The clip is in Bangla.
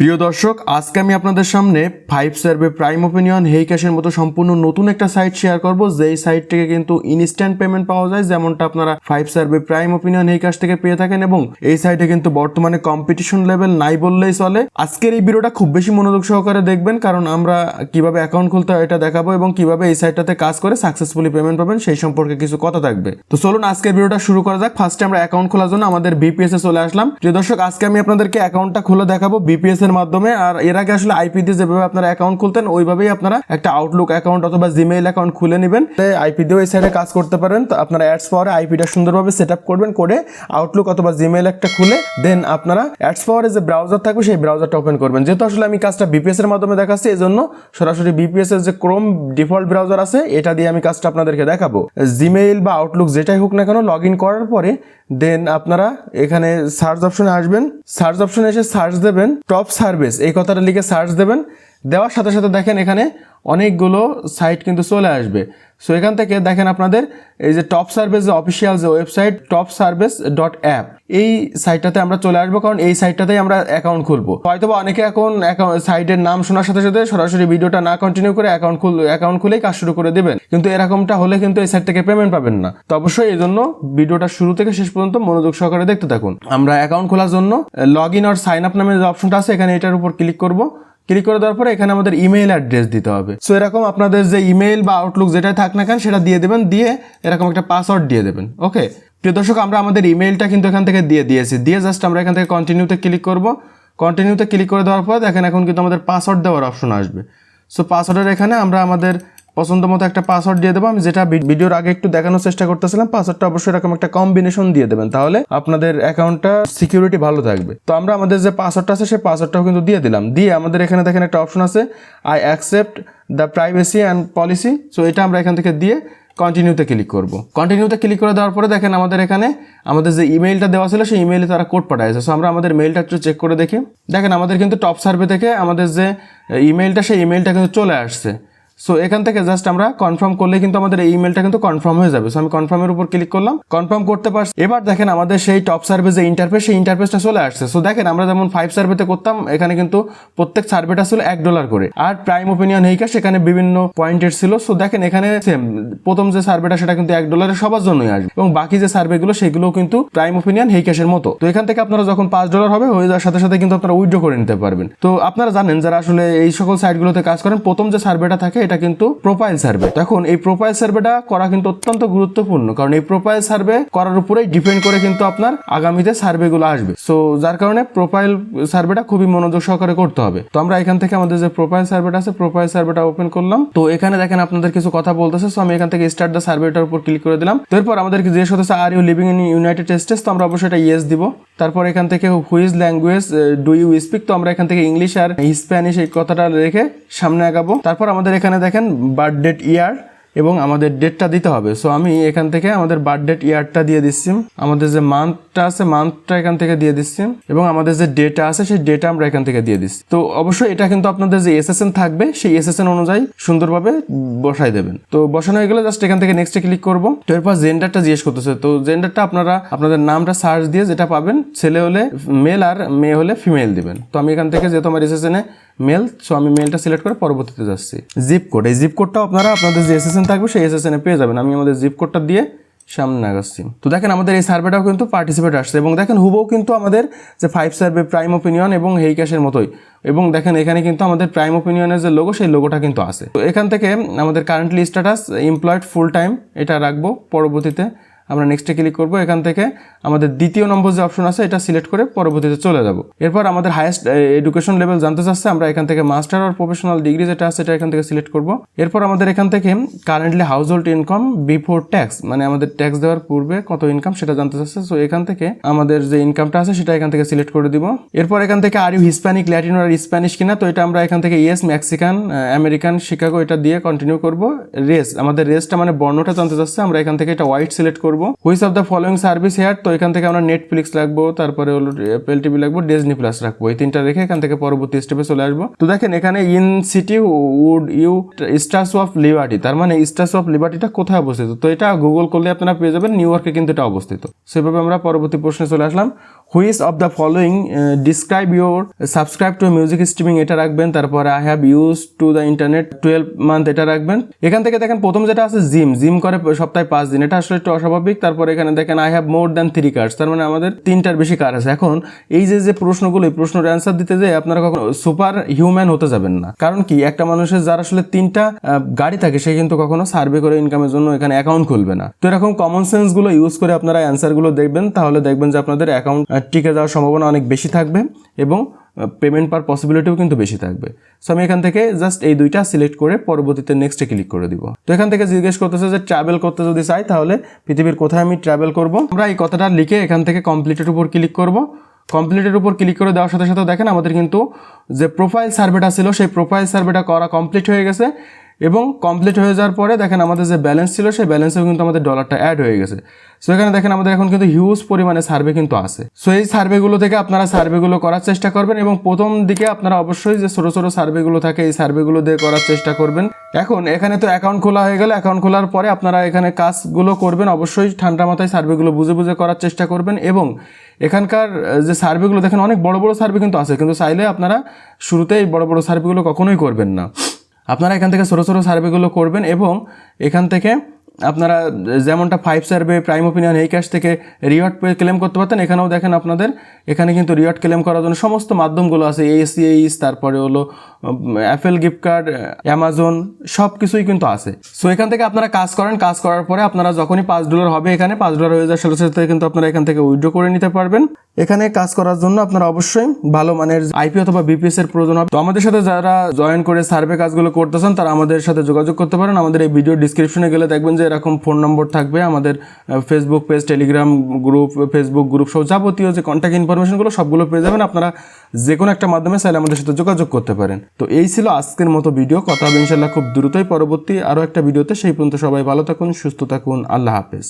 প্রিয় দর্শক, আজকে আমি আপনাদের সামনে five survey prime opinion hey ক্যাশের মতো সম্পূর্ণ নতুন একটা সাইট শেয়ার করব। যেই সাইট থেকে কিন্তু ইনস্ট্যান্ট পেমেন্ট পাওয়া যায়, যেমনটা আপনারা five survey prime opinion hey cash থেকে পেয়ে থাকেন এবং এই সাইটে কিন্তু বর্তমানে কম্পিটিশন লেভেল নাই বললেই চলে। আজকের এই ভিডিওটা খুব বেশি মনোযোগ সহকারে দেখবেন, কারণ আমরা কীভাবে অ্যাকাউন্ট খুলতে হয় এটা দেখাবো এবং কীভাবে এই সাইটটাতে কাজ করে সাকসেসফুলি পেমেন্ট পাবেন, সেই সম্পর্কে কিছু কথা থাকবে। তো চলুন আজকের ভিডিওটা শুরু করা যাক। ফার্স্টে আমরা অ্যাকাউন্ট খোলার জন্য আমাদের বিপিএস এ চলে আসলাম। প্রিয় দর্শক, আজকে আমি আপনাদেরকে অ্যাকাউন্টটা খুলে দেখাবো। বিপিএস এর মাধ্যমে, আর এর আগে আসলে আইপি দিয়ে যেভাবে আপনারা অ্যাকাউন্ট খুলতেন, ওইভাবেই আপনারা একটা আউটলুক অ্যাকাউন্ট অথবা জিমেইল অ্যাকাউন্ট খুলে নেবেন। আইপি দিয়েও এই সাইডে কাজ করতে পারেন। তো আপনারা অ্যাডস পাওয়ারে আইপিটা সুন্দরভাবে সেট আপ করবেন, করে আউটলুক অথবা জিমেইল একটা খুলে দেন আপনারা অ্যাডস পাওয়ারে যে ব্রাউজার থাকবে, সেই ব্রাউজারটা ওপেন করবেন। যেহেতু আসলে আমি কাজটা বিপিএস এর মাধ্যমে দেখাচ্ছি এই জন্য সরাসরি বিপিএস এর যে ক্রোম ডিফল্ট ব্রাউজার আছে, এটা দিয়ে আমি কাজটা আপনাদেরকে দেখাবো। জিমেইল বা আউটলুক যেটাই হোক না কেন লগ ইন করার পরে দেন আপনারা এখানে সার্চ অপশনে আসবেন। সার্চ অপশনে এসে সার্চ দেবেন। টপ সার্ভিস এই কথাটা লিখে সার্চ দেবেন। দেওয়ার সাথে সাথে দেখেন এখানে অনেকগুলো সাইট কিন্তু চলে আসবে। সো এখান থেকে দেখেন আপনাদের, এই যে টপ সার্ভিস যে অফিসিয়াল যে website top service dot app এই সাইটটাতে আমরা চলে আসব, কারণ এই সাইটটাতেই আমরা অ্যাকাউন্ট খুলবো। হয়তো অনেকে এখন সাইটের নাম শোনার সাথে সাথে সরাসরি ভিডিওটা না কন্টিনিউ করে অ্যাকাউন্ট খুল অ্যাকাউন্ট খুলেই কাজ শুরু করে দেবেন। কিন্তু এরকমটা হলে কিন্তু এই সাইট থেকে পেমেন্ট পাবেন না। তো অবশ্যই এই জন্য ভিডিওটা শুরু থেকে শেষ পর্যন্ত মনোযোগ সহকারে দেখতে থাকুন। আমরা অ্যাকাউন্ট খোলার জন্য লগ ইন আর সাইন আপ নামে যে অপশনটা আছে, এখানে এটার উপর ক্লিক করব। ক্লিক করে দেওয়ার পরে এখানে আমাদের ইমেইল অ্যাড্রেস দিতে হবে। সো এরকম আপনাদের যে ইমেইল বা আউটলুক যেটাই থাক না কেন, সেটা দিয়ে দেবেন, দিয়ে এরকম একটা পাসওয়ার্ড দিয়ে দেবেন ওকে প্রিয় দর্শক, আমরা আমাদের ইমেইলটা কিন্তু এখান থেকে দিয়ে দিয়েছি। দিয়ে জাস্ট আমরা এখান থেকে কন্টিনিউতে ক্লিক করব। কন্টিনিউতে ক্লিক করে দেওয়ার পর দেখেন এখন কিন্তু আমাদের পাসওয়ার্ড দেওয়ার অপশন আসবে। সো পাসওয়ার্ডের এখানে আমরা আমাদের পছন্দ মতো একটা পাসওয়ার্ড দিয়ে দেবো। আমি যেটা ভিডিওর আগে একটু দেখানোর চেষ্টা করতেছিলাম পাসওয়ার্ডটা অবশ্যই এরকম একটা কম্বিনেশন দিয়ে দেবেন। তাহলে আপনাদের অ্যাকাউন্টটা সিকিউরিটি ভালো থাকবে। তো আমরা আমাদের যে পাসওয়ার্ডটা আছে, সেই পাসওয়ার্ডটাও কিন্তু দিয়ে দিলাম। দিয়ে আমাদের এখানে দেখেন একটা অপশন আছে I accept the privacy and policy so এটা আমরা এখান থেকে দিয়ে কন্টিনিউতে ক্লিক করব। কন্টিনিউতে ক্লিক করে দেওয়ার পরে দেখেন আমাদের এখানে আমাদের যে ইমেইলটা দেওয়া ছিল, সেই ইমেইলে তারা কোড পাঠাইছে। সো আমরা আমাদের মেইলটা একটু চেক করে দেখি। দেখেন আমাদের কিন্তু টপ সার্ভে থেকে আমাদের যে ইমেইলটা সেই ইমেইলটা কিন্তু চলে আসছে। সো এখান থেকে জাস্ট আমরা কনফার্ম করলে কিন্তু আমাদের এই ইমেলটা কিন্তু কনফার্ম হয়ে যাবে। সো আমি কনফার্মের উপর ক্লিক করলাম। কনফার্ম করতে পারছি। এবার দেখেন আমাদের সেই টপ সার্ভে যে ইন্টারফেস সেই ইন্টারফেসটা চলে আসছে। সো দেখেন আমরা যেমন ফাইভ সার্ভেতে করতাম, এখানে কিন্তু প্রত্যেক সার্ভেটা ছিল এক ডলার করে। আর প্রাইম ওপিনিয়ন হেইকা সেখানে বিভিন্ন পয়েন্টের ছিল। সো দেখেন এখানে সেম প্রথম যে সার্ভেটা সেটা কিন্তু এক ডলারের সবার জন্যই আসবে। এবং বাকি যে সার্ভেগুলো সেগুলো কিন্তু প্রাইম ওপিনিয়ন হেইকাশের মতো। তো, এখান থেকে আপনারা যখন পাঁচ ডলার হবে, হয়ে যাওয়ার সাথে সাথে কিন্তু আপনারা উইথড্র করে নিতে পারবেন। তো, আপনারা জানেন যারা আসলে এই সকল সাইটগুলোতে কাজ করেন, প্রথম যে সার্ভেটা থাকে এটা কিন্তু প্রোফাইল সার্ভে এখন এই প্রোফাইল সার্ভেটা করা কিন্তু অত্যন্ত গুরুত্বপূর্ণ, কারণ এই প্রোফাইল সার্ভে করার উপরেই ডিপেন্ড করে কিন্তু আপনার আগামীতে সার্ভেগুলো আসবে। সো যার কারণে প্রোফাইল সার্ভেটা খুবই মনোযোগ সহকারে করতে হবে। তো আমরা এখান থেকে আমাদের যে প্রোফাইল সার্ভেটা আছে প্রোফাইল সার্ভেটা ওপেন করলাম। তো এখানে দেখেন আপনাদের কিছু কথা বলতেছে সো আমি এখান থেকে স্টার্ট দ্য সার্ভেটার উপর ক্লিক করে দিলাম। তারপর আমাদেরকে জিজ্ঞেস করতেছে আর you living in United States তো আমরা অবশ্যই এটা ইয়েস দিব। তারপর এখান থেকে which language do you speak? তো আমরা এখান থেকে ইংলিশ আর স্প্যানিশ এই কথাটা রেখে সামনে আগাবো। তারপর আমাদের এখানে দেখেন বার্থ ডেট ইয়ার। এবং আমাদের ডেটটা দিতে হবে। সো আমি এখান থেকে আমাদের বার্থ ডেট ইয়ারটা দিয়ে দিচ্ছি। আমাদের যে মান্থটা আছে মান্থটা এখান থেকে দিয়ে দিচ্ছি। এবং আমাদের যে ডেটা আছে, সেই ডেটা আমরা এখান থেকে দিয়ে দিচ্ছি। তো, অবশ্যই এটা কিন্তু আপনাদের যে এসএসএন থাকবে, সেই এসএসএন অনুযায়ী সুন্দরভাবে বসাই দেবেন। তো, বসানো হয়ে গেলে জাস্ট এখান থেকে নেক্সটে ক্লিক করব। তো, এরপর জেন্ডারটা জিজ্ঞেস করতেছে। তো জেন্ডারটা আপনারা, আপনাদের নামটা সার্চ দিয়ে যেটা পাবেন, ছেলে হলে মেল আর মেয়ে হলে ফিমেল দিবেন। তো, আমি এখান থেকে যেহেতু আমার এসএসএনে মেল সো আমি মেলটা সিলেক্ট করে পরবর্তীতে যাচ্ছি। জিপ কোড এই জিপ কোডটাও আপনারা আপনাদের যে এসএসএন থাকবে, সেই এসএসএনে পেয়ে যাবেন। আমি আমাদের জিপ কোডটা দিয়ে সামনে আগাচ্ছি। তো দেখেন, আমাদের এই সার্ভেটাও কিন্তু পার্টিসিপেট আসছে এবং দেখেন হুবও কিন্তু আমাদের যে ফাইভ সার্ভে প্রাইম ওপিনিয়ন এবং হেই ক্যাশের মতোই। এবং দেখেন, এখানে কিন্তু আমাদের প্রাইম ওপিনিয়নের যে লোগো সেই লোগোটা কিন্তু আছে। তো এখান থেকে আমাদের currently status employed full time এটা রাখব পরবর্তীতে। আমরা নেক্সটে ক্লিক করব, এখান থেকে আমাদের দ্বিতীয় নম্বর যে অপশন আছে, এটা সিলেক্ট করে পরবর্তীতে চলে যাব। এরপর আমাদের হাইয়েস্ট এডুকেশন লেভেল জানতে চাচ্ছে, আমরা এখান থেকে মাস্টার আর প্রফেশনাল ডিগ্রি যেটা আছে এটা এখান থেকে সিলেক্ট করব। এরপর আমাদের এখান থেকে currently household income before tax মানে আমাদের ট্যাক্স দেওয়ার পূর্বে কত ইনকাম সেটা জানতে চাচ্ছে। সো এখান থেকে আমাদের যে ইনকামটা আছে, সেটা এখান থেকে সিলেক্ট করে দিব। এরপর এখান থেকে are you Hispanic Latin or Spanish কিনা, তো এটা আমরা এখান থেকে ইয়েস মেক্সিকান আমেরিকান শিকাগো এটা দিয়ে কন্টিনিউ করব। রেস আমাদের রেসটা মানে বর্ণটা জানতে চাচ্ছে, আমরা এখান থেকে এটা হোয়াইট সিলেক্ট করব। Which of the following service here তো এখান থেকে আমরা নেটফ্লিক্স রাখব, তারপরে হলো এপেল টিভি রাখব ডিজনি প্লাস রাখব। এই তিনটা রেখে এখান থেকে পরবর্তী স্টেপে চলে আসব। তো দেখেন এখানে in city would you statue of Liberty তার মানে স্টার্স অফ লিবার্টিটা কোথায় অবস্থিত? তো এটা গুগল করলে আপনারা পেয়ে যাবেন নিউ ইয়র্কে কিন্তু এটা অবস্থিত। সেভাবে আমরা পরবর্তী প্রশ্নে চলে আসলাম। Which of the following describe your subscribe to music streaming এটা রাখবেন, তারপরে I have use to the internet twelve month এটা রাখবেন। এখান থেকে দেখেন, প্রথম যেটা আছে জিম জিম করে সপ্তাহে পাঁচ দিন। এটা আসলে একটু অস্বাভাবিক। তারপরে এখানে দেখেন I have more than three cards তার মানে আমাদের তিনটার বেশি কার্ড আছে। এখন এই যে যে প্রশ্নগুলো, এই প্রশ্নের অ্যান্সার দিতে যে আপনারা কখনো সুপার হিউম্যান হতে যাবেন না। কারণ কি, একটা মানুষের যার আসলে তিনটা গাড়ি থাকে, সে কিন্তু কখনো সার্ভে করে ইনকামের জন্য এখানে অ্যাকাউন্ট খুলবে না। তো এরকম কমন সেন্সগুলো ইউজ করে আপনারা অ্যান্সারগুলো দেখবেন। তাহলে দেখবেন যে আপনাদের অ্যাকাউন্ট টিকে যাওয়ার সম্ভাবনা অনেক বেশি থাকবে এবং পেমেন্ট পার পসিবিলিটিও কিন্তু বেশি থাকবে। সো আমি এখান থেকে জাস্ট এই দুইটা সিলেক্ট করে পরবর্তীতে নেক্সটে ক্লিক করে দিব। তো এখান থেকে জিজ্ঞেস করতেছে যে ট্রাভেল করতে যদি চাই, তাহলে পৃথিবীর কোথায় আমি ট্রাভেল করব? আমরা এই কথাটা লিখে এখান থেকে কমপ্লিটের উপর ক্লিক করব। কমপ্লিটের উপর ক্লিক করে দেওয়ার সাথে সাথে দেখেন, আমাদের কিন্তু যে প্রোফাইল সার্ভেটা ছিল, সেই প্রোফাইল সার্ভেটা করা কমপ্লিট হয়ে গেছে এবং কমপ্লিট হয়ে যাওয়ার পরে দেখেন, আমাদের যে ব্যালেন্স ছিল, সেই ব্যালেন্সেও কিন্তু আমাদের ডলারটা অ্যাড হয়ে গেছে। সো এখানে দেখেন আমাদের এখন কিন্তু হিউজ পরিমাণে সার্ভে কিন্তু আছে। সো এই সার্ভেগুলো থেকে আপনারা সার্ভেগুলো করার চেষ্টা করবেন এবং প্রথম দিকে আপনারা অবশ্যই যে ছোটো ছোটো সার্ভেগুলো থাকে, এই সার্ভেগুলো দিয়ে করার চেষ্টা করবেন। এখন এখানে তো অ্যাকাউন্ট খোলা হয়ে গেলে অ্যাকাউন্ট খোলার পরে আপনারা এখানে কাজগুলো করবেন, অবশ্যই ঠান্ডা মাথায় সার্ভেগুলো বুঝে বুঝে করার চেষ্টা করবেন এবং এখানকার যে সার্ভেগুলো দেখেন অনেক বড় বড় সার্ভে কিন্তু আছে, কিন্তু চাইলে আপনারা শুরুতেই বড় বড় সার্ভেগুলো কখনোই করবেন না। আপনারা এখান থেকে ছোটো ছোটো সার্ভেগুলো করবেন এবং এখান থেকে আপনারা যেমনটা ফাইভ সার্ভে প্রাইম ওপিনিয়ন এই ক্যাশ থেকে রিওয়ার্ড ক্লেম করতে পারতেন, এখানেও দেখেন আপনাদের, এখানে কিন্তু রিওয়ার্ড ক্লেম করার জন্য সমস্ত মাধ্যমগুলো আছে এসিএইস তারপরে হলো অ্যাপেল গিফট কার্ড অ্যামাজন সব কিছুই কিন্তু আছে। সো এখান থেকে আপনারা কাজ করেন, কাজ করার পরে আপনারা যখনই পাঁচ ডলার হবে, এখানে পাঁচ ডলার হয়ে যাওয়ার সাথে সাথে কিন্তু আপনারা এখান থেকে উইড্রো করে নিতে পারবেন। এখানে কাজ করার জন্য আপনারা অবশ্যই ভালো মানের আইপি অথবা বিপিএস এর প্রয়োজন হবে। তো আমাদের সাথে যারা জয়েন করে সার্ভে কাজগুলো করতেছেন, তারা আমাদের সাথে যোগাযোগ করতে পারেন। আমাদের এই ভিডিও ডিসক্রিপশনে গেলে দেখবেন যে এরকম ফোন নম্বর থাকবে। আমাদের Facebook page Telegram group Facebook group সব যাবতীয় যে কন্ট্যাক্ট ইনফরমেশনগুলো সবগুলো পেয়ে যাবেন। আপনারা যে কোনো একটা মাধ্যমে চাইলে আমাদের সাথে যোগাযোগ করতে পারেন। তো এই ছিল আজকের মতো ভিডিও কথা হবে ইনশাল্লাহ খুব দ্রুতই। পরবর্তী আরও একটা ভিডিওতে সেই পর্যন্ত সবাই ভালো থাকুন, সুস্থ থাকুন। আল্লাহ হাফেজ।